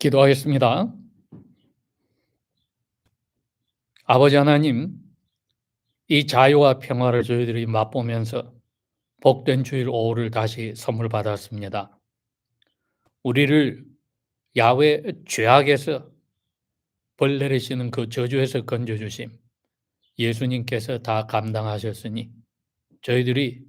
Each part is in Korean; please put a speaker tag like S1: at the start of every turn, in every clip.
S1: 기도하겠습니다. 아버지 하나님, 이 자유와 평화를 저희들이 맛보면서 복된 주일 오후를 다시 선물 받았습니다. 우리를 야외 죄악에서 벌 내리시는 그 저주에서 건져주심 예수님께서 다 감당하셨으니 저희들이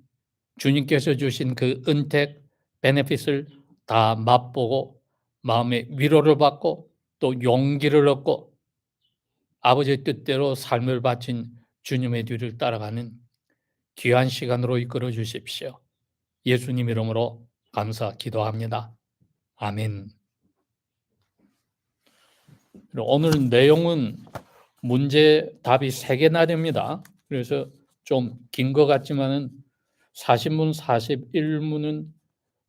S1: 주님께서 주신 그 은택 베네핏을 다 맛보고 마음의 위로를 받고 또 용기를 얻고 아버지의 뜻대로 삶을 바친 주님의 뒤를 따라가는 귀한 시간으로 이끌어 주십시오. 예수님 이름으로 감사 기도합니다. 아멘. 오늘 내용은 문제 답이 세 개나 됩니다. 그래서 좀 긴 것 같지만은 40문, 41문은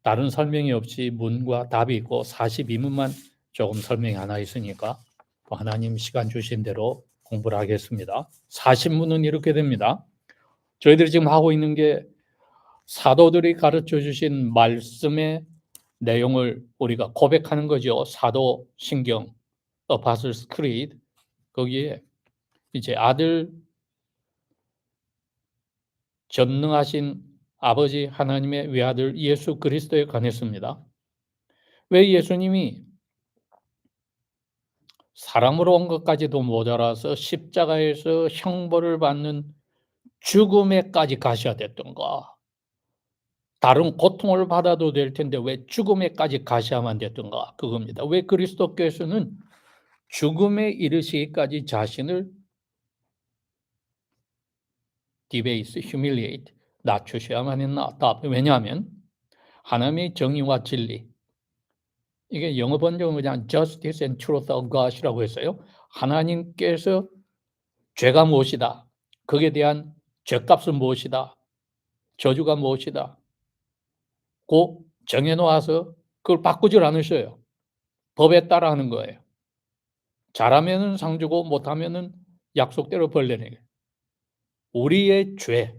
S1: 다른 설명이 없이 문과 답이 있고 42문만 조금 설명이 하나 있으니까 또 하나님 시간 주신 대로 공부를 하겠습니다. 40문은 이렇게 됩니다. 저희들이 지금 하고 있는 게 사도들이 가르쳐 주신 말씀의 내용을 우리가 고백하는 거죠. 사도 신경, Apostles' Creed 거기에 이제 아들 전능하신 아버지 하나님의 외아들 예수 그리스도에 관했습니다. 왜 예수님이 사람으로 온 것까지도 모자라서 십자가에서 형벌을 받는 죽음에까지 가셔야 됐던가? 다른 고통을 받아도 될 텐데 왜 죽음에까지 가셔야만 됐던가? 그겁니다. 왜 그리스도께서는 죽음에 이르시기까지 자신을 디베이스, 휴밀리에이트 낮추셔야만 했나? 답. 왜냐하면 하나님의 정의와 진리 이게 영어 번역은 그냥 justice and truth of God이라고 했어요. 하나님께서 죄가 무엇이다. 거기에 대한 죄값은 무엇이다. 저주가 무엇이다. 고 정해놓아서 그걸 바꾸질 않으셔요. 법에 따라 하는 거예요. 잘하면은 상 주고 못하면은 약속대로 벌 내는 우리의 죄에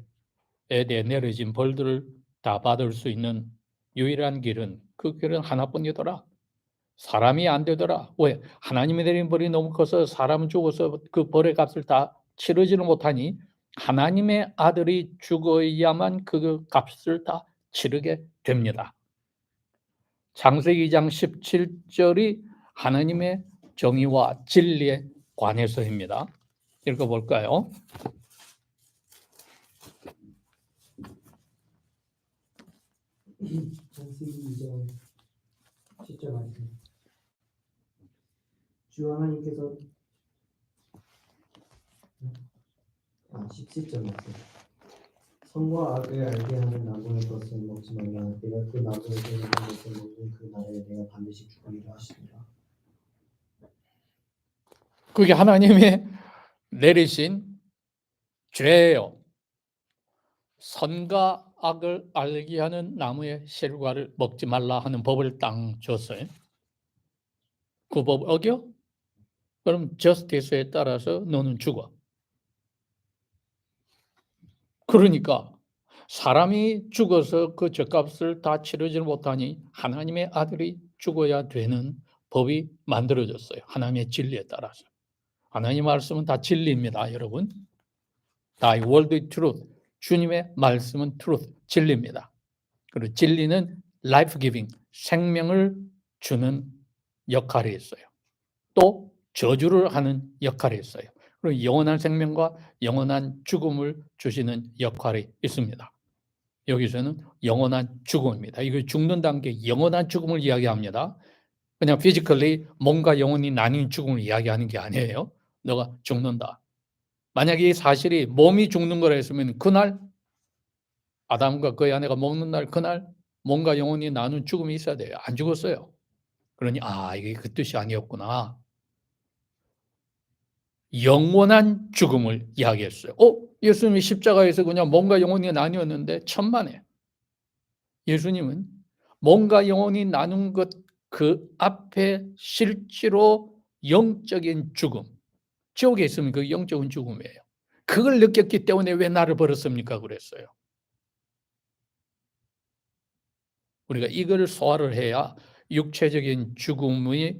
S1: 대해 내려진 벌들을 다 받을 수 있는 유일한 길은 그 길은 하나뿐이더라. 사람이 안 되더라. 왜? 하나님이 내린 벌이 너무 커서 사람 죽어서 그 벌의 값을 다 치르지는 못하니 하나님의 아들이 죽어야만 그 값을 다 치르게 됩니다. 창세기 2장 17절이 하나님의 정의와 진리에 관해서입니다. 읽어볼까요?
S2: 창세기 2장 10절 말씀 주 하나님께서 아 17절 말씀 선과 악을 알게 하는 나무의 것을 먹지 말라 내가 그 나무에서 있는 것을 먹는 그 날에 내가 반드시 죽으리라 하시니라
S1: 그게 하나님의 내리신 죄예요. 선과 악을 알게 하는 나무의 실과를 먹지 말라 하는 법을 땅 줬어요. 그 법 어겨? 그럼 저스티스에 따라서 너는 죽어. 그러니까 사람이 죽어서 그 죗값을 다 치르지 못하니 하나님의 아들이 죽어야 되는 법이 만들어졌어요. 하나님의 진리에 따라서. 하나님 말씀은 다 진리입니다, 여러분. Word is truth. 주님의 말씀은 truth, 진리입니다. 그리고 진리는 life giving, 생명을 주는 역할이 있어요. 또 저주를 하는 역할이 있어요. 그리고 영원한 생명과 영원한 죽음을 주시는 역할이 있습니다. 여기서는 영원한 죽음입니다. 이거 죽는다는 게 영원한 죽음을 이야기합니다. 그냥 피지컬리 몸과 영혼이 나뉜 죽음을 이야기하는 게 아니에요. 너가 죽는다. 만약에 이 사실이 몸이 죽는 거라 했으면 그날 아담과 그의 아내가 먹는 날 그날 몸과 영혼이 나눈 죽음이 있어야 돼요. 안 죽었어요. 그러니 아 이게 그 뜻이 아니었구나. 영원한 죽음을 이야기했어요. 어? 예수님이 십자가에서 그냥 몸과 영혼이 나뉘었는데 천만에 예수님은 몸과 영혼이 나눈 것 그 앞에 실제로 영적인 죽음 지옥에 있으면 그 영적인 죽음이에요. 그걸 느꼈기 때문에 왜 나를 버렸습니까? 그랬어요. 우리가 이걸 소화를 해야 육체적인 죽음이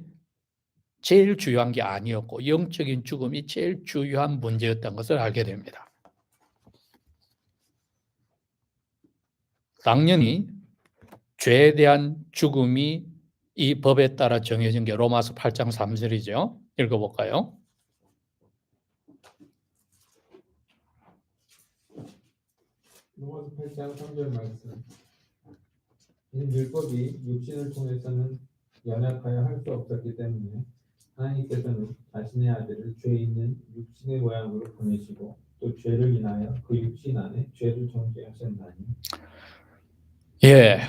S1: 제일 중요한 게 아니었고 영적인 죽음이 제일 중요한 문제였던 것을 알게 됩니다. 당연히 죄에 대한 죽음이 이 법에 따라 정해진 게 로마서 8장 3절이죠. 읽어볼까요?
S3: 로마서 8장 3절 말씀. 이 율법이 육신을 통해서는 연약하여 할 수 없었기 때문에 하나님께서는 자신의 아들을 죄 있는 육신의 모양으로 보내시고 또 죄를 인하여 그 육신 안에 죄를 정죄하셨나니
S1: 예.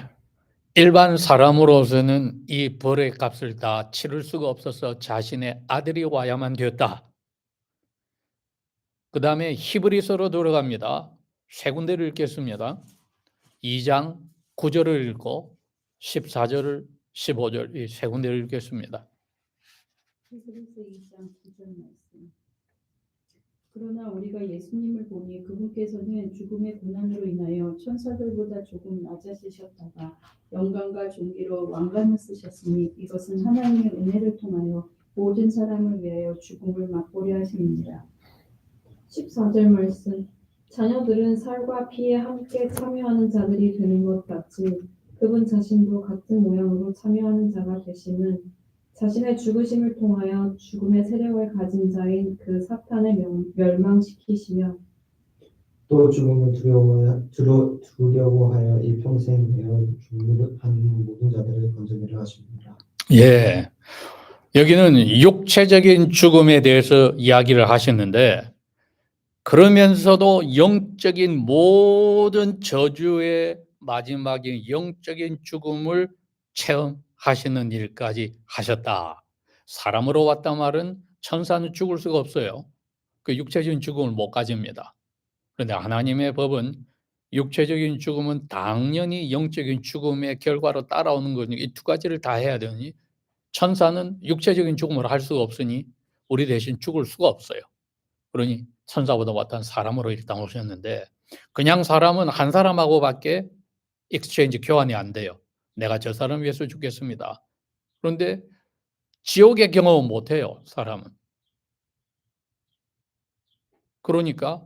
S1: 일반 사람으로서는 이 벌의 값을 다 치를 수가 없어서 자신의 아들이 와야만 되었다. 그 다음에 히브리서로 들어갑니다. 세 군데를 읽겠습니다. 2장 9절을 읽고 14절을 15절 이 세 군데를 읽겠습니다.
S4: 히브리서 2장 9절 말씀. 그러나 우리가 예수님을 보니 그분께서는 죽음의 고난으로 인하여 천사들보다 조금 낮아지셨다가 영광과 존귀로 왕관을 쓰셨으니 이것은 하나님의 은혜를 통하여 모든 사람을 위하여 죽음을 맛보려 하심이니라. 14절 말씀. 자녀들은 살과 피에 함께 참여하는 자들이 되는 것 같이 그분 자신도 같은 모양으로 참여하는 자가 되심은 자신의 죽으심을 통하여 죽음의 세력을 가진 자인 그 사탄을 명- 멸망시키시며
S2: 또 죽음을 두려워하여, 두려, 두려워하여 이 평생 매어 죽는 모든 자들을 건져내려 하십니다.
S1: 예. 여기는 육체적인 죽음에 대해서 이야기를 하셨는데 그러면서도 영적인 모든 저주의 마지막인 영적인 죽음을 체험하시는 일까지 하셨다. 사람으로 왔다 말은 천사는 죽을 수가 없어요. 그 육체적인 죽음을 못 가집니다. 그런데 하나님의 법은 육체적인 죽음은 당연히 영적인 죽음의 결과로 따라오는 거니 이 두 가지를 다 해야 되니 천사는 육체적인 죽음을 할 수가 없으니 우리 대신 죽을 수가 없어요. 그러니 천사보다 왔던 사람으로 이땅 오셨는데 그냥 사람은 한 사람하고밖에 익스체인지 교환이 안 돼요. 내가 저 사람 위해서 죽겠습니다. 그런데 지옥의 경험은 못 해요, 사람은. 그러니까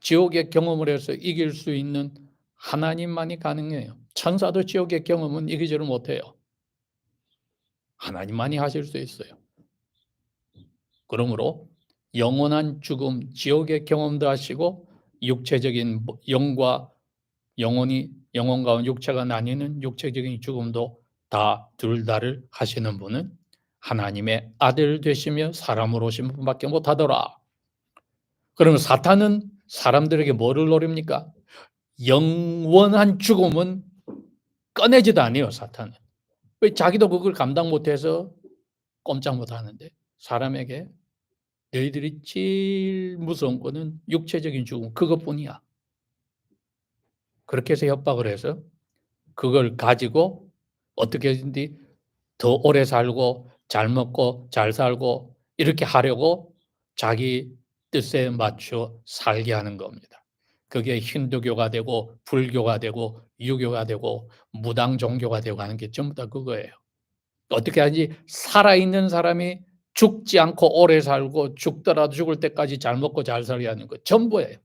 S1: 지옥의 경험을 해서 이길 수 있는 하나님만이 가능해요. 천사도 지옥의 경험은 이기지를 못해요. 하나님만이 하실 수 있어요. 그러므로 영원한 죽음, 지옥의 경험도 하시고 육체적인 뭐- 영과 영혼이 영혼과 육체가 나뉘는 육체적인 죽음도 다 둘 다를 하시는 분은 하나님의 아들 되시며 사람으로 오신 분밖에 못하더라. 그러면 사탄은 사람들에게 뭐를 노립니까? 영원한 죽음은 꺼내지도 않아요, 사탄은. 왜 자기도 그걸 감당 못해서 꼼짝 못하는데 사람에게 너희들이 제일 무서운 거는 육체적인 죽음 그것뿐이야. 그렇게 해서 협박을 해서 그걸 가지고 어떻게든지 더 오래 살고 잘 먹고 잘 살고 이렇게 하려고 자기 뜻에 맞춰 살게 하는 겁니다. 그게 힌두교가 되고 불교가 되고 유교가 되고 무당 종교가 되고 하는 게 전부 다 그거예요. 어떻게 하지? 살아있는 사람이 죽지 않고 오래 살고 죽더라도 죽을 때까지 잘 먹고 잘 살게 하는 거 전부예요.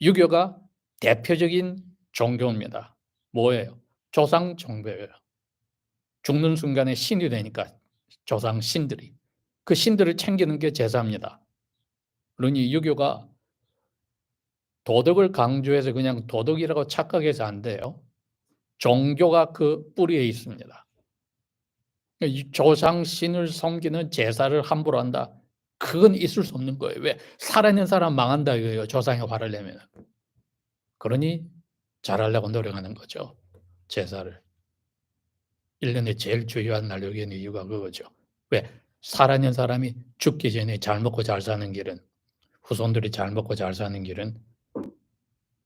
S1: 유교가 대표적인 종교입니다. 뭐예요? 조상 종교예요. 죽는 순간에 신이 되니까 조상 신들이 그 신들을 챙기는 게 제사입니다. 그러니 유교가 도덕을 강조해서 그냥 도덕이라고 착각해서 안 돼요. 종교가 그 뿌리에 있습니다. 이 조상 신을 섬기는 제사를 함부로 한다. 그건 있을 수 없는 거예요. 왜? 살아있는 사람 망한다 이거예요. 조상에 화를 내면. 그러니 잘하려고 노력하는 거죠. 제사를. 1년에 제일 중요한 날 여기는 이유가 그거죠. 왜? 살아있는 사람이 죽기 전에 잘 먹고 잘 사는 길은 후손들이 잘 먹고 잘 사는 길은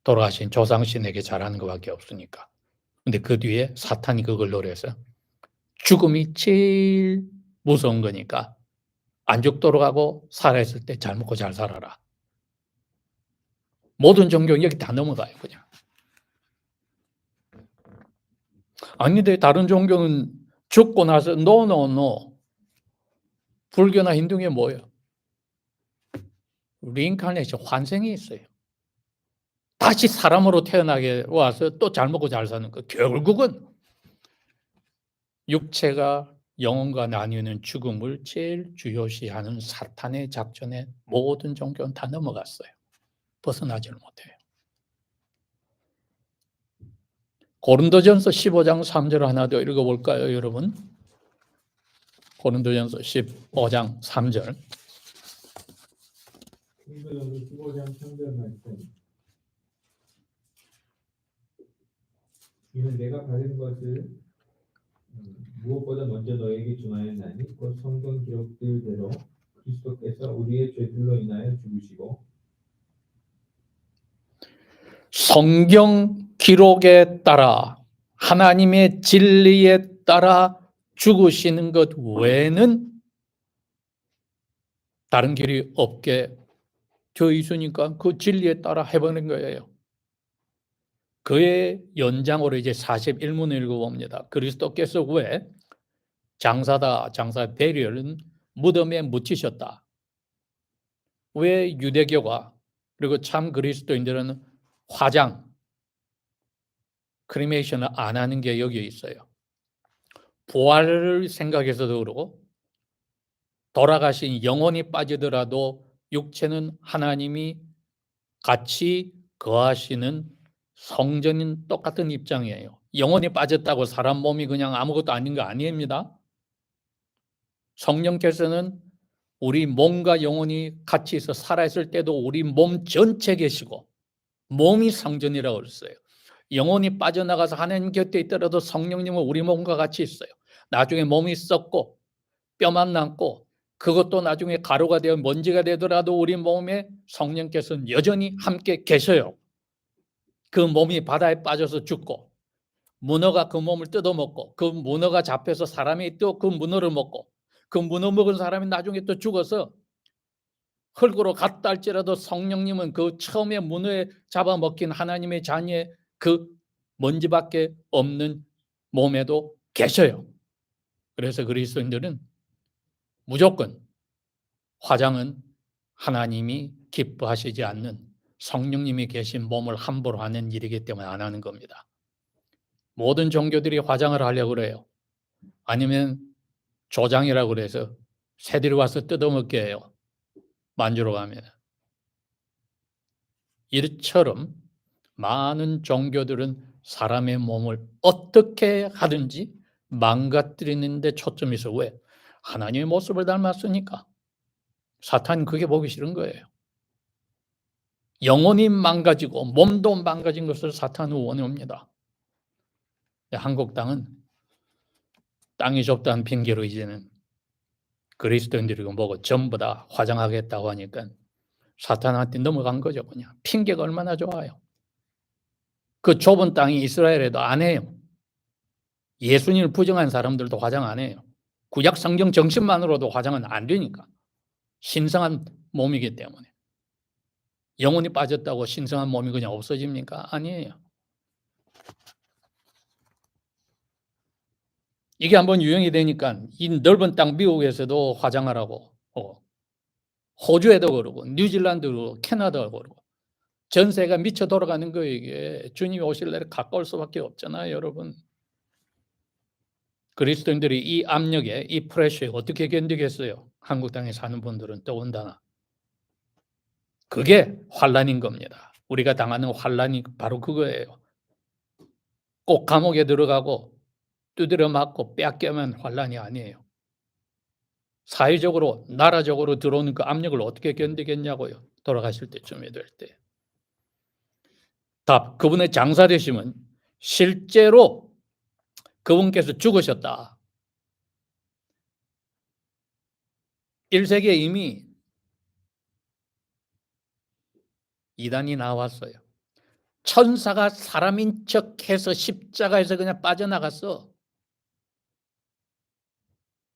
S1: 돌아가신 조상신에게 잘하는 것밖에 없으니까. 근데 그 뒤에 사탄이 그걸 노려서 죽음이 제일 무서운 거니까 안 죽도록 하고 살아있을 때 잘 먹고 잘 살아라. 모든 종교 여기 다 넘어가요, 그냥. 아닌데 다른 종교는 죽고 나서 노 노 노 불교나 힌두교에 뭐예요? 리인카네이션 환생이 있어요. 다시 사람으로 태어나게 와서 또 잘 먹고 잘 사는 거. 결국은 육체가 영혼과 나뉘는 죽음을 제일 주요시하는 사탄의 작전에 모든 종교는 다 넘어갔어요. 벗어나지를 못해요. 고린도전서 15장 3절 하나 더 읽어볼까요, 여러분? 고린도전서 15장 3절.
S3: hin도전서 15장 3절 말씀. 이는 내가 받은 것을 음, 무엇보다 먼저 너에게 전하였나니 곧 성경 기록들대로 그리스도께서 우리의 죄들로 인하여 죽으시고
S1: 성경 기록에 따라 하나님의 진리에 따라 죽으시는 것 외에는 다른 길이 없게 되어 있으니까 그 진리에 따라 해보는 거예요. 그의 연장으로 이제 41문을 읽어봅니다. 그리스도께서 왜 장사다 장사 베리얼은 무덤에 묻히셨다. 왜 유대교가 그리고 참 그리스도인들은 화장 크리메이션을 안 하는 게 여기에 있어요. 부활을 생각해서도 그러고 돌아가신 영혼이 빠지더라도 육체는 하나님이 같이 거하시는 성전인 똑같은 입장이에요. 영혼이 빠졌다고 사람 몸이 그냥 아무것도 아닌 거 아닙니다. 성령께서는 우리 몸과 영혼이 같이 있어 살아있을 때도 우리 몸 전체 계시고 몸이 성전이라고 그랬어요. 영혼이 빠져나가서 하나님 곁에 있더라도 성령님은 우리 몸과 같이 있어요. 나중에 몸이 썩고 뼈만 남고 그것도 나중에 가루가 되어 먼지가 되더라도 우리 몸에 성령께서는 여전히 함께 계셔요. 그 몸이 바다에 빠져서 죽고 문어가 그 몸을 뜯어먹고 그 문어가 잡혀서 사람이 또 그 문어를 먹고 그 문어 먹은 사람이 나중에 또 죽어서 흙으로 갔다 할지라도 성령님은 그 처음에 문어에 잡아먹힌 하나님의 자녀의 그 먼지밖에 없는 몸에도 계셔요. 그래서 그리스도인들은 무조건 화장은 하나님이 기뻐하시지 않는 성령님이 계신 몸을 함부로 하는 일이기 때문에 안 하는 겁니다. 모든 종교들이 화장을 하려고 그래요. 아니면 조장이라고 그래서 새들이 와서 뜯어먹게 해요. 만주로 가면. 이처럼 많은 종교들은 사람의 몸을 어떻게 하든지 망가뜨리는 데 초점이 있어. 왜? 하나님의 모습을 닮았으니까. 사탄은 그게 보기 싫은 거예요. 영혼이 망가지고 몸도 망가진 것을 사탄은 원해옵니다. 한국 땅은 땅이 좁다는 핑계로 이제는 그리스도인들이고 뭐고 전부 다 화장하겠다고 하니까 사탄한테 넘어간 거죠 그냥 핑계가 얼마나 좋아요. 그 좁은 땅이 이스라엘에도 안 해요. 예수님을 부정한 사람들도 화장 안 해요. 구약 성경 정신만으로도 화장은 안 되니까 신성한 몸이기 때문에 영혼이 빠졌다고 신성한 몸이 그냥 없어집니까? 아니에요. 이게 한번 유행이 되니까 이 넓은 땅 미국에서도 화장하라고 어. 호주에도 그러고 뉴질랜드도 그러고 캐나다도 그러고 전세가 미쳐 돌아가는 거예요 이게 주님이 오실 날에 가까울 수밖에 없잖아요 여러분 그리스도인들이 이 압력에 이 프레셔에 어떻게 견디겠어요 한국 땅에 사는 분들은 더군다나 그게 환란인 겁니다 우리가 당하는 환란이 바로 그거예요 꼭 감옥에 들어가고 두드려 맞고 뺏겨면 환란이 아니에요. 사회적으로 나라적으로 들어오는 그 압력을 어떻게 견디겠냐고요. 돌아가실 때쯤이 될 때. 답. 그분의 장사 되심은 실제로 그분께서 죽으셨다. 1세기에 이미 이단이 나왔어요. 천사가 사람인 척해서 십자가에서 그냥 빠져나갔어.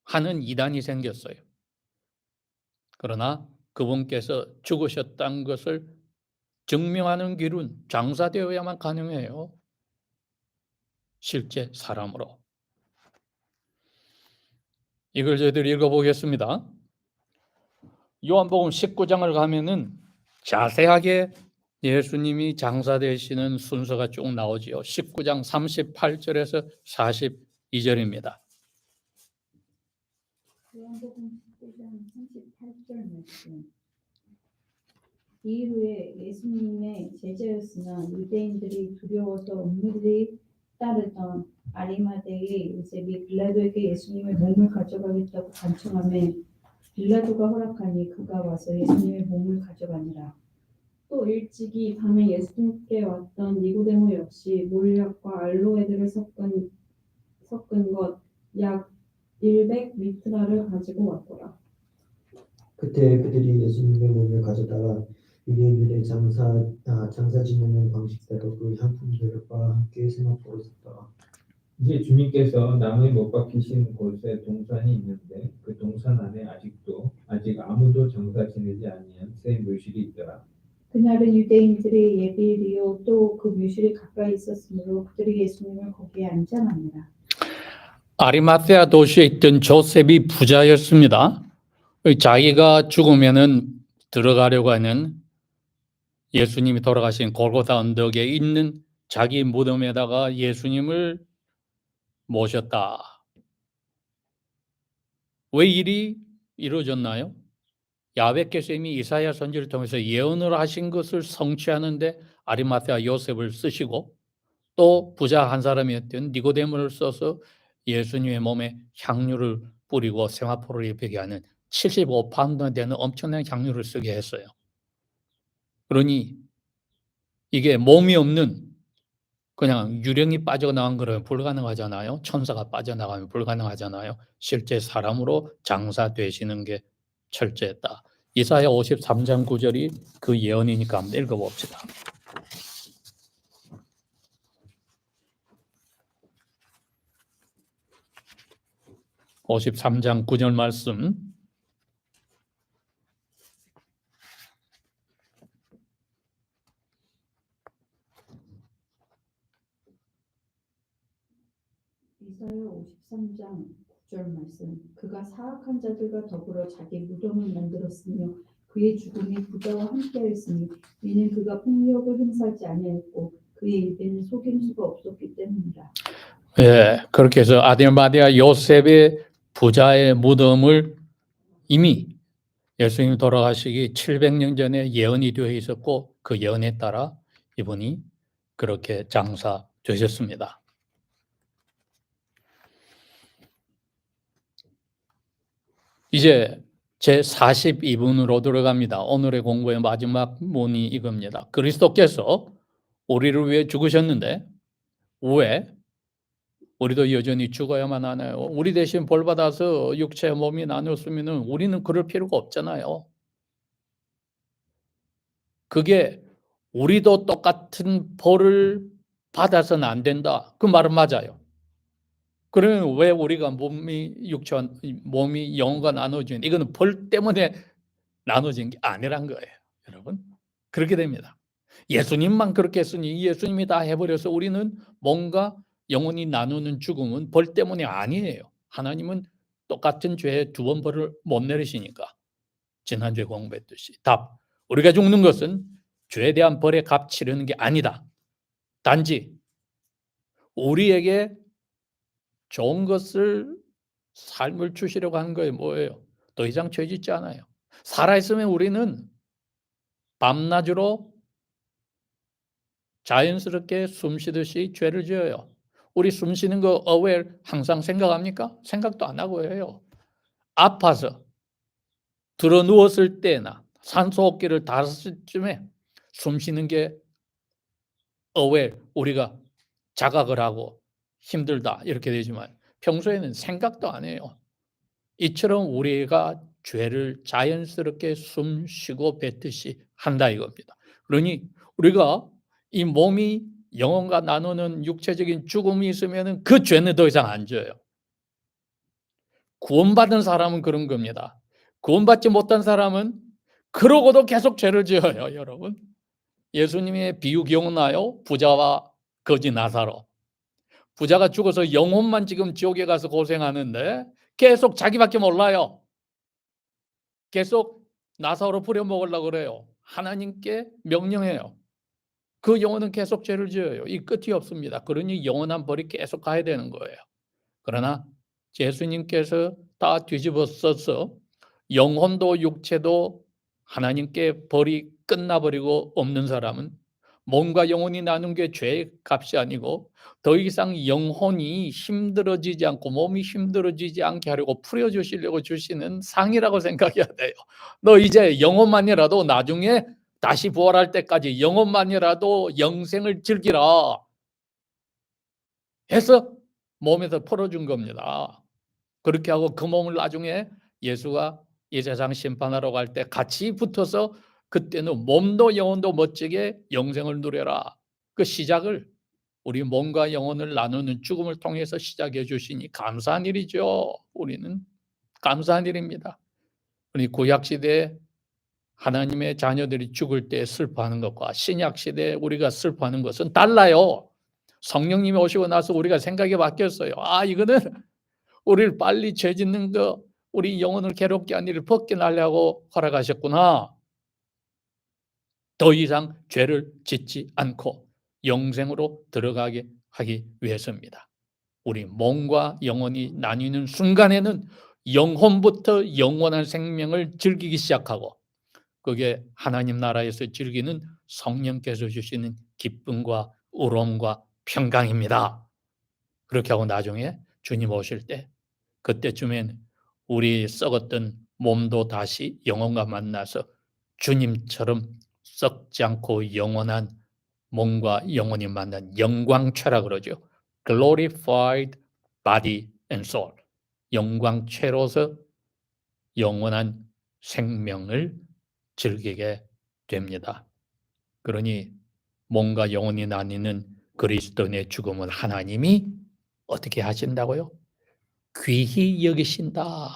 S1: 하는 이단이 생겼어요. 그러나 그분께서 죽으셨다는 것을 증명하는 길은 장사되어야만 가능해요. 실제 사람으로. 이걸 저희들이 읽어보겠습니다. 요한복음 19장을 가면은 자세하게 예수님이 장사되시는 순서가 쭉 나오지요. 19장 38절에서 42절입니다.
S4: 요한복음 19장 38절 말씀. 이후에 예수님의 제자였으나 유대인들이 두려워서 은밀히 따르던 아리마대의 요셉이 빌라도에게 예수님의 몸을 가져가겠다고 간청하며 빌라도가 허락하니 그가 와서 예수님의 몸을 가져가니라. 또 일찍이 밤에 예수님께 왔던 니고데모 역시 몰약과 알로에들을 섞은 섞은 것약 100미트라를 가지고 왔더라.
S2: 그때 그들이 예수님의 몸을 가져다가 유대인들의 장사 아, 장사 지내는 방식대로 그 향품들과 함께 세마포로 샀더라.
S3: 이제 주님께서 나무에 못 박히신 곳에 동산이 있는데 그 동산 안에 아직도 아직 아무도 장사 지내지 아니한 새 묘실이 있더라.
S4: 그날은 유대인들의 예비일이요 또 그 묘실이 가까이 있었으므로 그들이 예수님을 거기에 앉아나니라.
S1: 아리마테아 도시에 있던 조셉이 부자였습니다. 자기가 죽으면은 들어가려고 하는 예수님이 돌아가신 골고다 언덕에 있는 자기 무덤에다가 예수님을 모셨다. 왜 일이 이루어졌나요? 야베께서 이미 이사야 선지를 통해서 예언을 하신 것을 성취하는데 아리마테아 요셉을 쓰시고 또 부자 한 사람이었던 니고데모를 써서 예수님의 몸에 향유를 뿌리고 세마포를 입히게 하는 75파운드 되는 엄청난 향유를 쓰게 했어요. 그러니 이게 몸이 없는 그냥 유령이 빠져나간 거는 불가능하잖아요. 천사가 빠져나가면 불가능하잖아요. 실제 사람으로 장사되시는 게 철저했다. 이사야 53장 9절이 그 예언이니까 한번 읽어봅시다. 53장 9절 말씀
S4: 이사야 53장 9절 말씀. 그가 사악한 자들과 더불어 자기 무덤을 만들었으며 그의 죽음이 부자와 함께하였으니 이는 그가 폭력을 행사하지 아니하였고 그의 입에는 속임수가 없었기 때문이라.
S1: 예, 그렇게 해서 아들마디아 요셉의 부자의 무덤을 이미 예수님이 돌아가시기 700년 전에 예언이 되어 있었고 그 예언에 따라 이분이 그렇게 장사 되셨습니다. 이제 제 42분으로 들어갑니다. 오늘의 공부의 마지막 문이 이겁니다. 그리스도께서 우리를 위해 죽으셨는데 왜 우리도 여전히 죽어야만 하나요? 우리 대신 벌 받아서 육체 몸이 나눴으면 우리는 그럴 필요가 없잖아요. 그게 우리도 똑같은 벌을 받아서는 안 된다. 그 말은 맞아요. 그러면 왜 우리가 몸이 육체 몸이 영혼과 나눠진 이거는 벌 때문에 나눠진 게 아니란 거예요, 여러분. 그렇게 됩니다. 예수님만 그렇게 했으니 예수님이 다 해버려서 우리는 뭔가 영혼이 나누는 죽음은 벌 때문이 아니에요. 하나님은 똑같은 죄에 두 번 벌을 못 내리시니까. 지난주에 공부했듯이. 답. 우리가 죽는 것은 죄에 대한 벌의 값 치르는 게 아니다. 단지 우리에게 좋은 것을 삶을 주시려고 하는 거예요. 뭐예요? 더 이상 죄 짓지 않아요. 살아있으면 우리는 밤낮으로 자연스럽게 숨 쉬듯이 죄를 지어요. 우리 숨 쉬는 거 aware 항상 생각합니까? 생각도 안 하고 해요. 아파서 들어 누웠을 때나 산소 호흡기를 닿았을 쯤에 숨 쉬는 게 aware 우리가 자각을 하고 힘들다 이렇게 되지만 평소에는 생각도 안 해요. 이처럼 우리가 죄를 자연스럽게 숨 쉬고 뱉듯이 한다 이겁니다. 그러니 우리가 이 몸이 영혼과 나누는 육체적인 죽음이 있으면 그 죄는 더 이상 안 져요. 구원받은 사람은 그런 겁니다. 구원받지 못한 사람은 그러고도 계속 죄를 지어요, 여러분. 예수님의 비유 기억나요? 부자와 거지 나사로. 부자가 죽어서 영혼만 지금 지옥에 가서 고생하는데 계속 자기밖에 몰라요. 계속 나사로 부려 먹으려고 그래요. 하나님께 명령해요. 그 영혼은 계속 죄를 지어요. 이 끝이 없습니다. 그러니 영원한 벌이 계속 가야 되는 거예요. 그러나 예수님께서 다 뒤집어 써서 영혼도 육체도 하나님께 벌이 끝나버리고 없는 사람은 몸과 영혼이 나눈 게 죄의 값이 아니고 더 이상 영혼이 힘들어지지 않고 몸이 힘들어지지 않게 하려고 풀어주시려고 주시는 상이라고 생각해야 돼요. 너 이제 영혼만이라도 나중에 다시 부활할 때까지 영혼만이라도 영생을 즐기라 해서 몸에서 풀어준 겁니다. 그렇게 하고 그 몸을 나중에 예수가 이 세상 심판하러 갈 때 같이 붙어서 그때는 몸도 영혼도 멋지게 영생을 누려라. 그 시작을 우리 몸과 영혼을 나누는 죽음을 통해서 시작해 주시니 감사한 일이죠. 우리는 감사한 일입니다. 우리 구약 시대에 하나님의 자녀들이 죽을 때 슬퍼하는 것과 신약 시대에 우리가 슬퍼하는 것은 달라요. 성령님이 오시고 나서 우리가 생각이 바뀌었어요. 아, 이거는 우리를 빨리 죄 짓는 거, 우리 영혼을 괴롭게 한 일을 벗겨나려고 허락하셨구나. 더 이상 죄를 짓지 않고 영생으로 들어가게 하기 위해서입니다. 우리 몸과 영혼이 나뉘는 순간에는 영혼부터 영원한 생명을 즐기기 시작하고 그게 하나님 나라에서 즐기는 성령께서 주시는 기쁨과 우러움과 평강입니다. 그렇게 하고 나중에 주님 오실 때 그때쯤엔 우리 썩었던 몸도 다시 영혼과 만나서 주님처럼 썩지 않고 영원한 몸과 영혼이 만난 영광체라 그러죠. glorified body and soul. 영광체로서 영원한 생명을 즐기게 됩니다. 그러니 몸과 영혼이 나뉘는 그리스도인의 죽음을 하나님이 어떻게 하신다고요? 귀히 여기신다.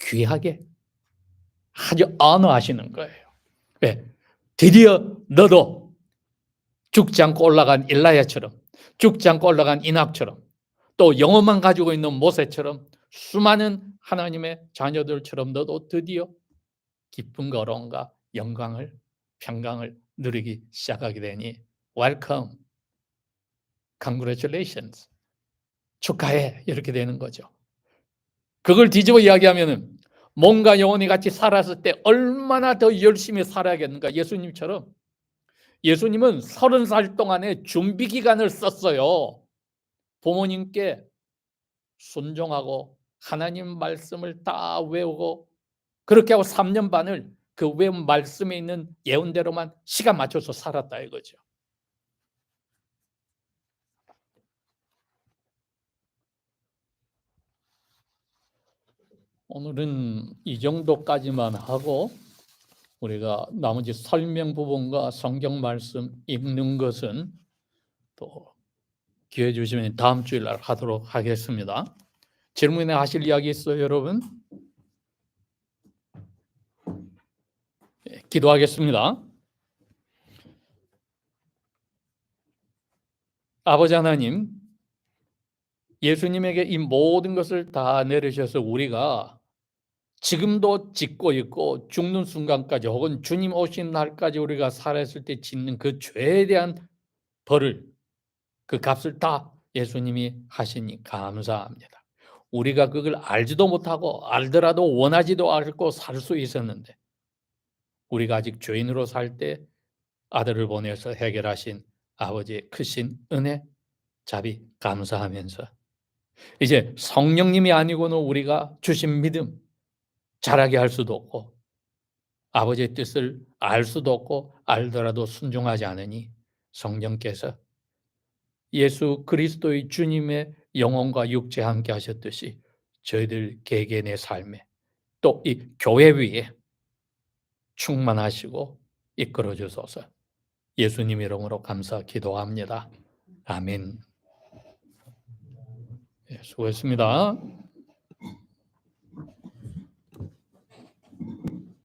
S1: 귀하게 아주 언어하시는 거예요. 왜? 드디어 너도 죽지 않고 올라간 일라야처럼 죽지 않고 올라간 이낙처럼 또 영혼만 가지고 있는 모세처럼 수많은 하나님의 자녀들처럼 너도 드디어 기쁨과 어려움과 영광을 평강을 누리기 시작하게 되니 welcome, congratulations, 축하해 이렇게 되는 거죠. 그걸 뒤집어 이야기하면은 몸과 영혼이 같이 살았을 때 얼마나 더 열심히 살아야겠는가 예수님처럼 예수님은 서른 살 동안의 준비 기간을 썼어요. 부모님께 순종하고 하나님 말씀을 다 외우고 그렇게 하고 3년 반을 그 외운 말씀에 있는 예언대로만 시간 맞춰서 살았다 이거죠. 오늘은 이 정도까지만 하고 우리가 나머지 설명 부분과 성경 말씀 읽는 것은 또 기회 주시면 다음 주일 날 하도록 하겠습니다. 질문에 하실 이야기 있어요, 여러분? 예, 기도하겠습니다. 아버지 하나님, 예수님에게 이 모든 것을 다 내리셔서 우리가 지금도 짓고 있고 죽는 순간까지 혹은 주님 오신 날까지 우리가 살아있을 때 짓는 그 죄에 대한 벌을 그 값을 다 예수님이 하시니 감사합니다. 우리가 그걸 알지도 못하고 알더라도 원하지도 않고 살 수 있었는데 우리가 아직 죄인으로 살 때 아들을 보내서 해결하신 아버지의 크신 은혜 자비 감사하면서 이제 성령님이 아니고는 우리가 주신 믿음 잘하게 할 수도 없고 아버지의 뜻을 알 수도 없고 알더라도 순종하지 않으니 성령께서 예수 그리스도의 주님의 영혼과 육체 함께 하셨듯이 저희들 개개인의 삶에 또 이 교회 위에 충만하시고 이끌어 주소서 예수님 이름으로 감사 기도합니다. 아멘. 예, 수고했습니다.